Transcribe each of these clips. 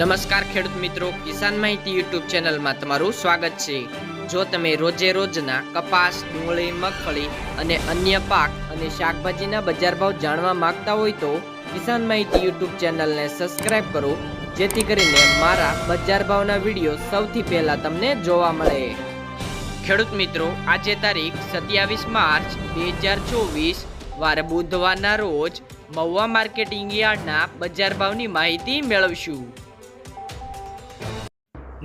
નમસ્કાર ખેડૂત મિત્રો, કિસાન માહિતી યુટ્યુબ ચેનલમાં તમારું સ્વાગત છે. જો તમે રોજે રોજના કપાસ, ડુંગળી, મગફળી અને અન્ય પાક અને શાકભાજીના બજાર ભાવ જાણવા માંગતા હોય તો કિસાન માહિતી યુટ્યુબ ચેનલને સબસ્ક્રાઇબ કરો, જેથી કરીને મારા બજાર ભાવના વીડિયો સૌથી પહેલા તમને જોવા મળે. ખેડૂત મિત્રો, આજે તારીખ સત્યાવીસ માર્ચ બે હજાર ચોવીસ, વાર બુધવારના રોજ મહુવા માર્કેટિંગ યાર્ડના બજાર ભાવની માહિતી મેળવશું.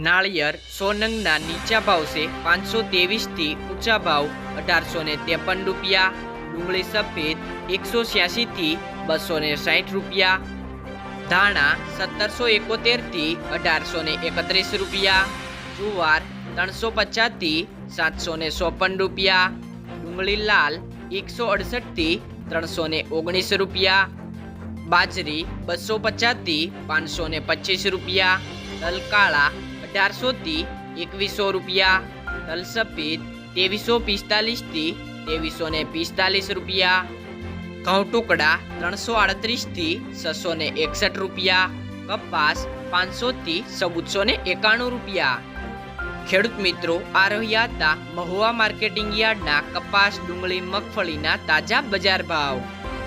નાળિયેર સોનંગના નીચા ભાવ છે પાંચસો ત્રેવીસથી ઊંચા ભાવ અઢારસો ને ત્રેપન રૂપિયા, ડુંગળી સફેદ એકસો છ્યાસીથી બસો ને સાઠ રૂપિયા, ધાણા સત્તરસો એકોતેરથી અઢારસો ને એકત્રીસ રૂપિયા, જુવાર ત્રણસો પચાસથી સાતસો ને ચોપન રૂપિયા, ડુંગળી લાલ એકસો અડસઠથી ત્રણસો ને ઓગણીસ રૂપિયા, બાજરી બસો પચાસથી પાંચસો ને પચીસ રૂપિયા તલ કાળા અઢારસોથી એકવીસો રૂપિયા તલ સફેદ ત્રેવીસો પિસ્તાલીસથી ત્રેવીસો ને પિસ્તાલીસ રૂપિયા ઘઉં ટુકડા ત્રણસો આડત્રીસથી છસો ને એકસઠ રૂપિયા, કપાસ પાંચસોથી ચૌદસો ને એકાણું રૂપિયા. ખેડૂત મિત્રો, આ રહ્યા હતા મહુવા માર્કેટિંગ યાર્ડના કપાસ ડુંગળી મગફળીના તાજા બજાર ભાવ.